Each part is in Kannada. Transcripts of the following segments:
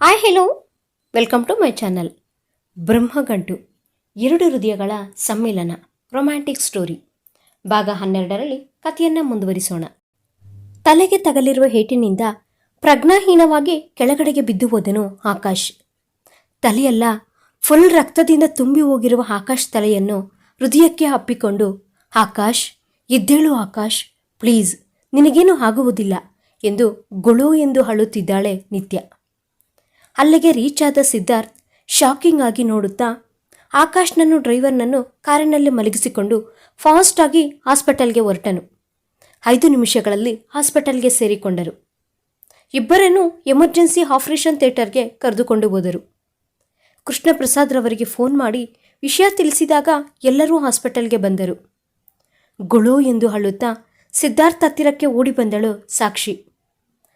Hi hello welcome to my channel Brahmagantu, ಎರಡು ಹೃದಯಗಳ ಸಮ್ಮಿಲನ ರೊಮ್ಯಾಂಟಿಕ್ ಸ್ಟೋರಿ ಭಾಗ ಹನ್ನೆರಡರಲ್ಲಿ ಕಥೆಯನ್ನು ಮುಂದುವರಿಸೋಣ. ತಲೆಗೆ ತಗಲಿರುವ ಹೇಟಿನಿಂದ ಪ್ರಜ್ಞಾಹೀನವಾಗಿ ಕೆಳಗಡೆಗೆ ಬಿದ್ದು ಹೋದನು ಆಕಾಶ್. ತಲೆಯೆಲ್ಲ ಫುಲ್ ರಕ್ತದಿಂದ ತುಂಬಿ ಹೋಗಿರುವ ಆಕಾಶ್ ತಲೆಯನ್ನು ಹೃದಯಕ್ಕೆ ಅಪ್ಪಿಕೊಂಡು, ಆಕಾಶ್ ಎದ್ದೇಳು ಆಕಾಶ್ ಪ್ಲೀಸ್ ನಿನಗೇನು ಆಗುವುದಿಲ್ಲ ಎಂದು ಗುಳು ಎಂದು ಅಳುತ್ತಿದ್ದಾಳೆ ನಿತ್ಯ. ಅಲ್ಲಿಗೆ ರೀಚ್ ಆದ ಸಿದ್ಧಾರ್ಥ್ ಶಾಕಿಂಗ್ ಆಗಿ ನೋಡುತ್ತಾ, ಆಕಾಶ್ನನ್ನು, ಡ್ರೈವರ್ನನ್ನು ಕಾರಿನಲ್ಲಿ ಮಲಗಿಸಿಕೊಂಡು ಫಾಸ್ಟ್ ಆಗಿ ಹಾಸ್ಪಿಟಲ್ಗೆ ಹೊರಟನು. ಐದು ನಿಮಿಷಗಳಲ್ಲಿ ಹಾಸ್ಪಿಟಲ್ಗೆ ಸೇರಿಕೊಂಡರು. ಇಬ್ಬರನ್ನು ಎಮರ್ಜೆನ್ಸಿ ಆಪರೇಷನ್ ಥಿಯೇಟರ್ಗೆ ಕರೆದುಕೊಂಡು ಹೋದರು. ಕೃಷ್ಣ ಪ್ರಸಾದ್ರವರಿಗೆ ಫೋನ್ ಮಾಡಿ ವಿಷಯ ತಿಳಿಸಿದಾಗ ಎಲ್ಲರೂ ಹಾಸ್ಪಿಟಲ್ಗೆ ಬಂದರು. ಗುಳು ಎಂದು ಅಳುತ್ತಾ ಸಿದ್ಧಾರ್ಥ್ ಹತ್ತಿರಕ್ಕೆ ಓಡಿ ಬಂದಳು ಸಾಕ್ಷಿ.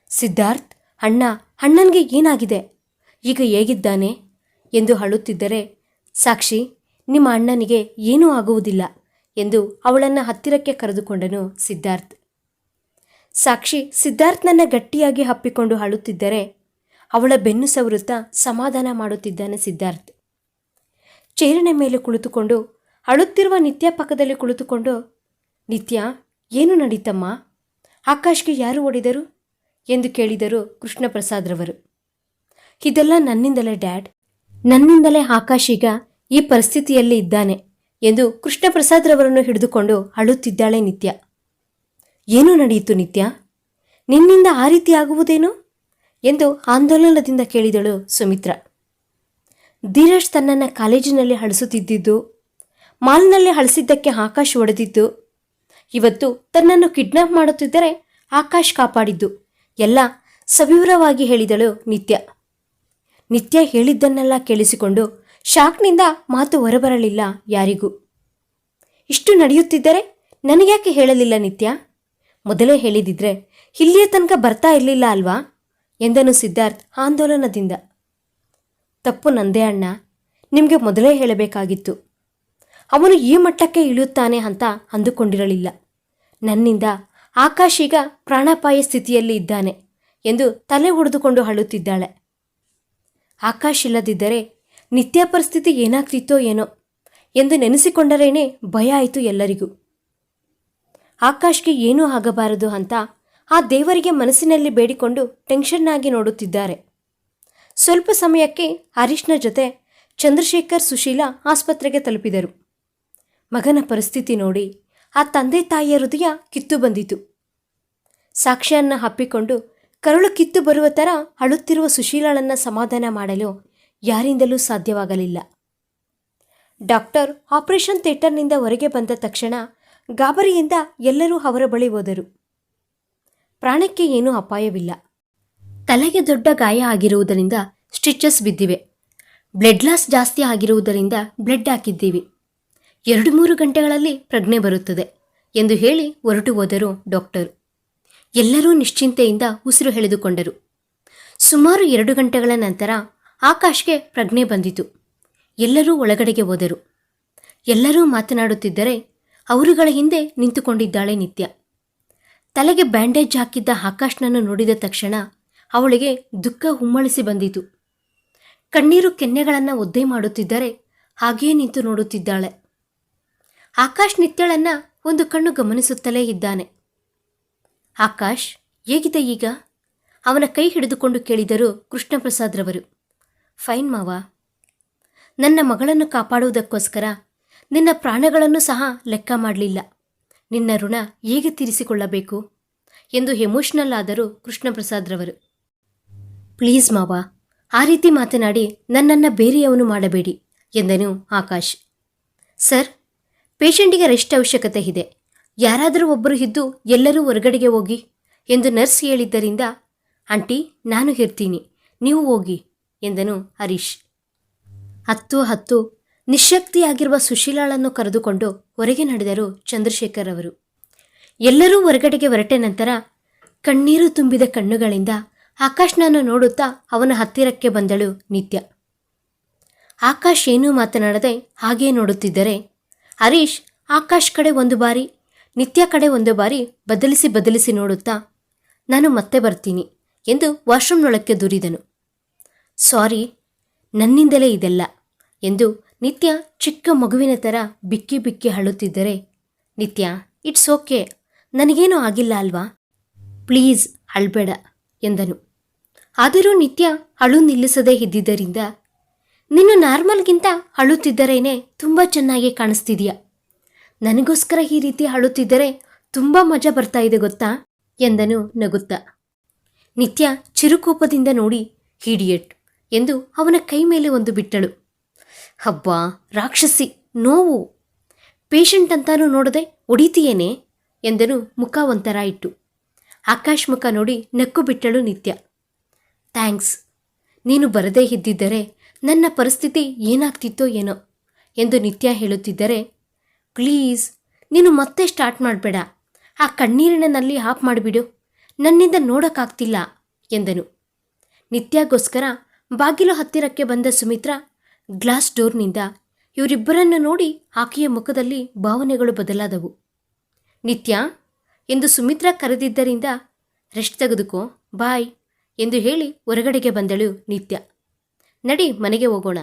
ಸಿದ್ಧಾರ್ಥ್, ಅಣ್ಣ, ಅಣ್ಣನಿಗೆ ಏನಾಗಿದೆ? ಈಗ ಹೇಗಿದ್ದಾನೆ? ಎಂದು ಅಳುತ್ತಿದ್ದರೆ, ಸಾಕ್ಷಿ, ನಿಮ್ಮ ಅಣ್ಣನಿಗೆ ಏನೂ ಆಗುವುದಿಲ್ಲ ಎಂದು ಅವಳನ್ನು ಹತ್ತಿರಕ್ಕೆ ಕರೆದುಕೊಂಡನು ಸಿದ್ಧಾರ್ಥ್. ಸಾಕ್ಷಿ, ಸಿದ್ಧಾರ್ಥನನ್ನ ಗಟ್ಟಿಯಾಗಿ ಹಪ್ಪಿಕೊಂಡು ಅಳುತ್ತಿದ್ದರೆ ಅವಳ ಬೆನ್ನು ಸವರುತ್ತಾ ಸಮಾಧಾನ ಮಾಡುತ್ತಿದ್ದಾನೆ ಸಿದ್ಧಾರ್ಥ್. ಚೇರಿನ ಮೇಲೆ ಕುಳಿತುಕೊಂಡು, ಅಳುತ್ತಿರುವ ನಿತ್ಯ ಪಕ್ಕದಲ್ಲಿ ಕುಳಿತುಕೊಂಡು, ನಿತ್ಯ, ಏನು ನಡೀತಮ್ಮ? ಆಕಾಶ್ಗೆ ಯಾರು ಓಡಿದರು? ಎಂದು ಕೇಳಿದರು ಕೃಷ್ಣ ಪ್ರಸಾದ್ರವರು ಇದೆಲ್ಲ ನನ್ನಿಂದಲೇ, ಡ್ಯಾಡ್. ನನ್ನಿಂದಲೇ ಆಕಾಶ್ ಈಗ ಈ ಪರಿಸ್ಥಿತಿಯಲ್ಲಿ ಇದ್ದಾನೆ ಎಂದು ಕೃಷ್ಣ ಪ್ರಸಾದ್ರವರನ್ನು ಹಿಡಿದುಕೊಂಡು ಅಳುತ್ತಿದ್ದಾಳೆ ನಿತ್ಯ. ಏನು ನಡೆಯಿತು ನಿತ್ಯ? ನಿನ್ನಿಂದ ಆ ರೀತಿ ಆಗುವುದೇನು? ಎಂದು ಆಂದೋಲನದಿಂದ ಕೇಳಿದಳು ಸುಮಿತ್ರ. ಧೀರಜ್ ತನ್ನನ್ನು ಕಾಲೇಜಿನಲ್ಲಿ ಅಳಿಸುತ್ತಿದ್ದಿದ್ದು, ಮಾಲ್ನಲ್ಲಿ ಅಳಿಸಿದ್ದಕ್ಕೆ ಆಕಾಶ್ ಒಡೆದಿದ್ದು ಇವತ್ತು ತನ್ನನ್ನು ಕಿಡ್ನಾಪ್ ಮಾಡುತ್ತಿದ್ದರೆ ಆಕಾಶ್ ಕಾಪಾಡಿದ್ದು, ಎಲ್ಲ ಸವಿವರವಾಗಿ ಹೇಳಿದಳು ನಿತ್ಯ. ನಿತ್ಯ ಹೇಳಿದ್ದನ್ನೆಲ್ಲ ಕೇಳಿಸಿಕೊಂಡು ಶಾಕ್ನಿಂದ ಮಾತು ಹೊರಬರಲಿಲ್ಲ ಯಾರಿಗೂ. ಇಷ್ಟು ನಡೆಯುತ್ತಿದ್ದರೆ ನನಗ್ಯಾಕೆ ಹೇಳಲಿಲ್ಲ ನಿತ್ಯ? ಮೊದಲೇ ಹೇಳಿದಿದ್ರೆ ಇಲ್ಲಿಯ ತನಕ ಬರ್ತಾ ಇರಲಿಲ್ಲ ಅಲ್ವಾ? ಎಂದನು ಸಿದ್ಧಾರ್ಥ್ ಆಂದೋಲನದಿಂದ. ತಪ್ಪು ನಂದೇ ಅಣ್ಣ, ನಿಮಗೆ ಮೊದಲೇ ಹೇಳಬೇಕಾಗಿತ್ತು. ಅವನು ಈ ಮಟ್ಟಕ್ಕೆ ಇಳಿಯುತ್ತಾನೆ ಅಂತ ಅಂದುಕೊಂಡಿರಲಿಲ್ಲ. ನನ್ನಿಂದ ಆಕಾಶ್ ಈಗ ಪ್ರಾಣಾಪಾಯ ಸ್ಥಿತಿಯಲ್ಲಿ ಇದ್ದಾನೆ ಎಂದು ತಲೆ ಹೊಡೆದುಕೊಂಡು ಅಳುತ್ತಿದ್ದಾಳೆ. ಆಕಾಶ್ ಇಲ್ಲದಿದ್ದರೆ ನಿತ್ಯ ಪರಿಸ್ಥಿತಿ ಏನಾಗ್ತಿತ್ತೋ ಏನೋ ಎಂದು ನೆನೆಸಿಕೊಂಡರೇನೆ ಭಯ ಆಯಿತು ಎಲ್ಲರಿಗೂ. ಆಕಾಶ್ಗೆ ಏನೂ ಆಗಬಾರದು ಅಂತ ಆ ದೇವರಿಗೆ ಮನಸ್ಸಿನಲ್ಲಿ ಬೇಡಿಕೊಂಡು ಟೆನ್ಷನ್ ಆಗಿ ನೋಡುತ್ತಿದ್ದಾರೆ. ಸ್ವಲ್ಪ ಸಮಯಕ್ಕೆ ಹರೀಶ್ನ ಜೊತೆ ಚಂದ್ರಶೇಖರ್, ಸುಶೀಲಾ ಆಸ್ಪತ್ರೆಗೆ ತಲುಪಿದರು. ಮಗನ ಪರಿಸ್ಥಿತಿ ನೋಡಿ ಆ ತಂದೆ ತಾಯಿಯ ಹೃದಯ ಕಿತ್ತು ಬಂದಿತು. ಸಾಕ್ಷ್ಯನ್ನ ಹಪ್ಪಿಕೊಂಡು ಕರುಳು ಕಿತ್ತು ಬರುವ ಥರ ಅಳುತ್ತಿರುವ ಸುಶೀಲಳನ್ನು ಸಮಾಧಾನ ಮಾಡಲು ಯಾರಿಂದಲೂ ಸಾಧ್ಯವಾಗಲಿಲ್ಲ. ಡಾಕ್ಟರ್ ಆಪರೇಷನ್ ಥಿಯೇಟರ್ನಿಂದ ಹೊರಗೆ ಬಂದ ತಕ್ಷಣ ಗಾಬರಿಯಿಂದ ಎಲ್ಲರೂ ಅವರ ಬಳಿ ಹೋದರು. ಪ್ರಾಣಕ್ಕೆ ಏನೂ ಅಪಾಯವಿಲ್ಲ. ತಲೆಗೆ ದೊಡ್ಡ ಗಾಯ ಆಗಿರುವುದರಿಂದ ಸ್ಟಿಚಸ್ ಬಿದ್ದಿವೆ. ಬ್ಲಡ್ ಲಾಸ್ ಜಾಸ್ತಿ ಆಗಿರುವುದರಿಂದ ಬ್ಲಡ್ ಹಾಕಿದ್ದೀವಿ. ಎರಡು ಮೂರು ಗಂಟೆಗಳಲ್ಲಿ ಪ್ರಜ್ಞೆ ಬರುತ್ತದೆ ಎಂದು ಹೇಳಿ ಹೊರಟು ಹೋದರು ಡಾಕ್ಟರ್. ಎಲ್ಲರೂ ನಿಶ್ಚಿಂತೆಯಿಂದ ಉಸಿರು ಎಳೆದುಕೊಂಡರು. ಸುಮಾರು ಎರಡು ಗಂಟೆಗಳ ನಂತರ ಆಕಾಶ್ಗೆ ಪ್ರಜ್ಞೆ ಬಂದಿತು. ಎಲ್ಲರೂ ಒಳಗಡೆಗೆ ಹೋದರು. ಎಲ್ಲರೂ ಮಾತನಾಡುತ್ತಿದ್ದರೆ ಅವರುಗಳ ಹಿಂದೆ ನಿಂತುಕೊಂಡಿದ್ದಾಳೆ ನಿತ್ಯ. ತಲೆಗೆ ಬ್ಯಾಂಡೇಜ್ ಹಾಕಿದ್ದ ಆಕಾಶ್ನನ್ನು ನೋಡಿದ ತಕ್ಷಣ ಅವಳಿಗೆ ದುಃಖ ಹುಮ್ಮಳಿಸಿ ಬಂದಿತು. ಕಣ್ಣೀರು ಕೆನ್ನೆಗಳನ್ನು ಒದ್ದೆ ಮಾಡುತ್ತಿದ್ದರೆ ಹಾಗೆಯೇ ನಿಂತು ನೋಡುತ್ತಿದ್ದಾಳೆ. ಆಕಾಶ್ ನಿತ್ಯಳನ್ನ ಒಂದು ಕಣ್ಣು ಗಮನಿಸುತ್ತಲೇ ಇದ್ದಾನೆ. ಆಕಾಶ್, ಹೇಗಿದೆ ಈಗ? ಅವನ ಕೈ ಹಿಡಿದುಕೊಂಡು ಕೇಳಿದರು ಕೃಷ್ಣಪ್ರಸಾದ್ರವರು, ಫೈನ್ ಮಾವ. ನನ್ನ ಮಗಳನ್ನು ಕಾಪಾಡುವುದಕ್ಕೋಸ್ಕರ ನಿನ್ನ ಪ್ರಾಣಗಳನ್ನು ಸಹ ಲೆಕ್ಕ ಮಾಡಲಿಲ್ಲ. ನಿನ್ನ ಋಣ ಹೇಗೆ ತೀರಿಸಿಕೊಳ್ಳಬೇಕು? ಎಂದು ಎಮೋಷನಲ್ ಆದರು ಕೃಷ್ಣಪ್ರಸಾದ್ರವರು, ಪ್ಲೀಸ್ ಮಾವ, ಆ ರೀತಿ ಮಾತನಾಡಿ ನನ್ನನ್ನು ಬೇರೆಯವನು ಮಾಡಬೇಡಿ, ಎಂದನು ಆಕಾಶ್. ಸರ್, ಪೇಷಂಟಿಗೆ ರೆಸ್ಟ್ ಅವಶ್ಯಕತೆ ಇದೆ. ಯಾರಾದರೂ ಒಬ್ಬರು ಇದ್ದು ಎಲ್ಲರೂ ಹೊರಗಡೆಗೆ ಹೋಗಿ ಎಂದು ನರ್ಸ್ ಹೇಳಿದ್ದರಿಂದ, ಆಂಟಿ, ನಾನು ಇರ್ತೀನಿ. ನೀವು ಹೋಗಿ, ಎಂದನು ಹರೀಶ್. ಹತ್ತು ಹತ್ತು ನಿಶಕ್ತಿಯಾಗಿರುವ ಸುಶೀಲಾಳನ್ನು ಕರೆದುಕೊಂಡು ಹೊರಗೆ ನಡೆದರು ಚಂದ್ರಶೇಖರ್ ಅವರು. ಎಲ್ಲರೂ ಹೊರಗಡೆಗೆ ಹೊರಟ ನಂತರ ಕಣ್ಣೀರು ತುಂಬಿದ ಕಣ್ಣುಗಳಿಂದ ಆಕಾಶ್ನನ್ನು ನೋಡುತ್ತಾ ಅವನ ಹತ್ತಿರಕ್ಕೆ ಬಂದಳು ನಿತ್ಯ. ಆಕಾಶ್ ಏನೂ ಮಾತನಾಡದೆ ಹಾಗೇ ನೋಡುತ್ತಿದ್ದರೆ, ಹರೀಶ್ ಆಕಾಶ್ ಕಡೆ ಒಂದು ಬಾರಿ ನಿತ್ಯ ಕಡೆ ಒಂದು ಬಾರಿ ಬದಲಿಸಿ ಬದಲಿಸಿ ನೋಡುತ್ತಾ, ನಾನು ಮತ್ತೆ ಬರ್ತೀನಿ ಎಂದು ವಾಶ್ರೂಮ್ನೊಳಕ್ಕೆ ದುರಿದನು. ಸಾರಿ, ನನ್ನಿಂದಲೇ ಇದೆಲ್ಲ ಎಂದು ನಿತ್ಯ ಚಿಕ್ಕ ಮಗುವಿನ ಥರ ಬಿಕ್ಕಿ ಬಿಕ್ಕಿ ಅಳುತ್ತಿದ್ದರೆ, ನಿತ್ಯ, ಇಟ್ಸ್ ಓಕೆ, ನನಗೇನೂ ಆಗಿಲ್ಲ ಅಲ್ವಾ? ಪ್ಲೀಸ್ ಅಳ್ಬೇಡ ಎಂದನು. ಆದರೂ ನಿತ್ಯ ಅಳು ನಿಲ್ಲಿಸದೇ ಇದ್ದಿದ್ದರಿಂದ ನಿನ್ನ ನಾರ್ಮಲ್ಗಿಂತ ಅಳುತ್ತಿದ್ದರೇನೆ ತುಂಬ ಚೆನ್ನಾಗಿ ಕಾಣಿಸ್ತಿದೀಯ? ನನಗೋಸ್ಕರ ಈ ರೀತಿ ಅಳುತ್ತಿದ್ದರೆ ತುಂಬ ಮಜಾ ಬರ್ತಾ ಇದೆ ಗೊತ್ತಾ? ಎಂದನು ನಗುತ್ತಾ. ನಿತ್ಯ ಚಿರುಕೋಪದಿಂದ ನೋಡಿ ಹೀಡಿಯಟ್ ಎಂದು ಅವನ ಕೈ ಮೇಲೆ ಒಂದು ಬಿಟ್ಟಳು. ಹಬ್ಬ, ರಾಕ್ಷಸಿ, ನೋವು. ಪೇಷಂಟ್ ಅಂತಾನೂ ನೋಡದೆ ಒಡಿತೀಯೇನೆ ಎಂದನು ಮುಖ ಒಂಥರ ಇಟ್ಟು. ಆಕಾಶ್ ಮುಖ ನೋಡಿ ನಕ್ಕು ಬಿಟ್ಟಳು ನಿತ್ಯ. ಥ್ಯಾಂಕ್ಸ್. ನೀನು ಬರದೇ ಇದ್ದಿದ್ದರೆ ನನ್ನ ಪರಿಸ್ಥಿತಿ ಏನಾಗ್ತಿತ್ತೋ ಏನೋ? ಎಂದು ನಿತ್ಯ ಹೇಳುತ್ತಿದ್ದರೆ ಪ್ಲೀಸ್, ನೀನು ಮತ್ತೆ ಸ್ಟಾರ್ಟ್ ಮಾಡಬೇಡ. ಆ ಕಣ್ಣೀರಿನ ನಲ್ಲಿ ಆಫ್ ಮಾಡಿಬಿಡು. ನನ್ನಿಂದ ನೋಡೋಕ್ಕಾಗ್ತಿಲ್ಲ, ಎಂದನು. ನಿತ್ಯಾಗೋಸ್ಕರ ಬಾಗಿಲು ಹತ್ತಿರಕ್ಕೆ ಬಂದ ಸುಮಿತ್ರಾ ಗ್ಲಾಸ್ ಡೋರ್ನಿಂದ ಇವರಿಬ್ಬರನ್ನು ನೋಡಿ ಆಕೆಯ ಮುಖದಲ್ಲಿ ಭಾವನೆಗಳು ಬದಲಾದವು. ನಿತ್ಯ, ಎಂದು ಸುಮಿತ್ರಾ ಕರೆದಿದ್ದರಿಂದ, ರೆಸ್ಟ್ ತೆಗೆದುಕೋ, ಬಾಯ್, ಎಂದು ಹೇಳಿ ಹೊರಗಡೆಗೆ ಬಂದಳು ನಿತ್ಯ. ನಡಿ, ಮನೆಗೆ ಹೋಗೋಣ,